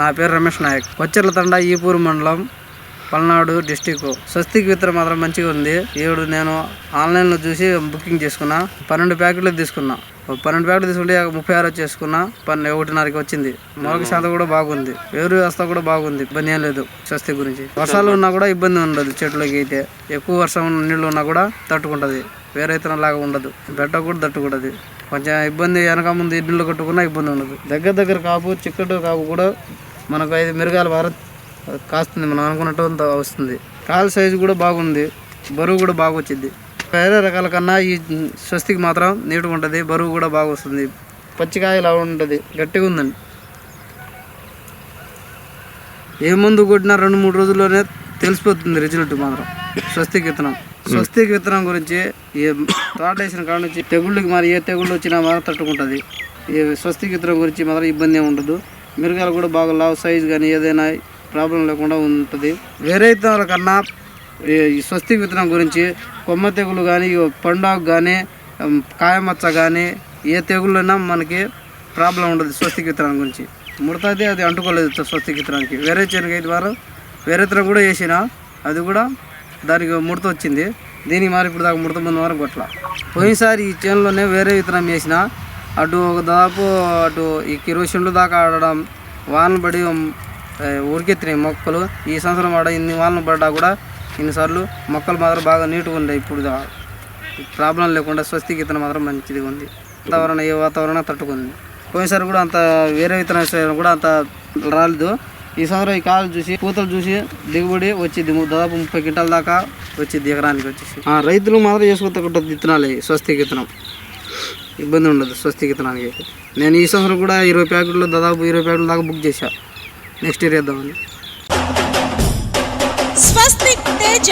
నా పేరు రమేష్ నాయక్. కొచ్చెర్ల తండ ఈపూరు మండలం పల్నాడు డిస్టిక్. స్వస్తిక్ విత్తనం మాత్రం మంచిగా ఉంది. ఏడు నేను ఆన్లైన్లో చూసి బుకింగ్ చేసుకున్నా. పన్నెండు ప్యాకెట్లు తీసుకున్నా. పన్నెండు ప్యాకెట్లు తీసుకుంటే ముప్పై ఆరు చేసుకున్నా పన్నె ఒకటిన్నరకి వచ్చింది. మొలక శాతం కూడా బాగుంది. వేరు వ్యవస్థ కూడా బాగుంది. ఇబ్బంది ఏం లేదు స్వస్తి గురించి. వర్షాలు ఉన్నా కూడా ఇబ్బంది ఉండదు చెట్లకి అయితే. ఎక్కువ వర్షం నీళ్ళు ఉన్నా కూడా తట్టుకుంటుంది. వేరే ఇతరం లాగా ఉండదు. బెట్ట కూడా తట్టుకుంటది. కొంచెం ఇబ్బంది వెనక ముందు ఇడ్లు కట్టుకున్నా ఇబ్బంది ఉండదు. దగ్గర దగ్గర కాపు చిక్కటి కాపు కూడా మనకు ఐదు మిరగాల వారం కాస్తుంది మనం అనుకున్నట్టు వస్తుంది. కాలు సైజు కూడా బాగుంది. బరువు కూడా బాగా వచ్చింది. వేరే రకాల కన్నా ఈ స్వస్తికి మాత్రం నీట్గా ఉంటుంది బరువు కూడా బాగా వస్తుంది. పచ్చికాయ ఇలా ఉంటుంది గట్టిగా ఉందండి. ఏ మందు కొట్టినా రెండు మూడు రోజుల్లోనే తెలిసిపోతుంది రిజల్ట్ మాత్రం. స్వస్తిక్ విత్తనం. స్వస్తిక్ విత్తనం గురించి ఈ తోట వేసిన కాడ నుంచి తెగుళ్ళకి మరి ఏ తెగుళ్ళు వచ్చినా మాత్రం తట్టుకుంటుంది. ఈ స్వస్తిక్ విత్తనం గురించి మాత్రం ఇబ్బంది ఏమి ఉండదు. మిరగాయలు కూడా బాగా లావు సైజ్ కానీ ఏదైనా ప్రాబ్లం లేకుండా ఉంటుంది. వేరే విత్తనాల కన్నా ఈ విత్తనం గురించి కొమ్మ తెగులు కానీ పండాకు కానీ కాయమచ్చ కానీ ఏ తెగుళ్ళైనా మనకి ప్రాబ్లం ఉండదు స్వస్తి విత్తనం గురించి. ముడతది అది అంటుకోలేదు స్వస్తిక్ విత్తనానికి. వేరే శనగ ద్వారా వేరే విత్తనం కూడా వేసిన అది కూడా దానికి ముడత వచ్చింది. దీనికి మరి ఇప్పుడు దాకా ముడత ముందు వరకు కొట్ల. పోయినసారి ఈ చేనులోనే వేరే విత్తనం వేసిన అటు ఒక దాదాపు అటు ఈ కిరోషన్లు దాకా ఆడడం వానలు పడి ఏ, ఉరికెత్తినాయి మొక్కలు ఈ సంవత్సరం ఆడ ఇన్ని వానలు పడ్డా కూడా ఇన్నిసార్లు మొక్కలు మాత్రం బాగా నీట్గా ఉన్నాయి ఇప్పుడు ప్రాబ్లం లేకుండా స్వస్తి విత్తనం మాత్రం మంచిది ఉంది. వాతావరణం ఏ వాతావరణం తట్టుకుంది. పోయినసారి కూడా అంత వేరే విత్తనం కూడా అంత రాలేదు. ఈ సంవత్సరం ఈ కాలు చూసి పూతలు చూసి దిగుబడి వచ్చింది. దాదాపు ముప్పై క్వింటాల దాకా వచ్చింది ఎకరానికి వచ్చేసి. రైతులు మాత్రం చేసుకుంటే విత్తనాలు స్వస్తి విత్తనం ఇబ్బంది ఉండదు స్వస్తికి విత్తనానికి అయితే. నేను ఈ సంవత్సరం కూడా ఇరవై ప్యాకెట్లు దాదాపు ఇరవై ప్యాకెట్ల దాకా బుక్ చేశా. నెక్స్ట్ ఇయర్ వేద్దామని స్వస్తిక్ తేజ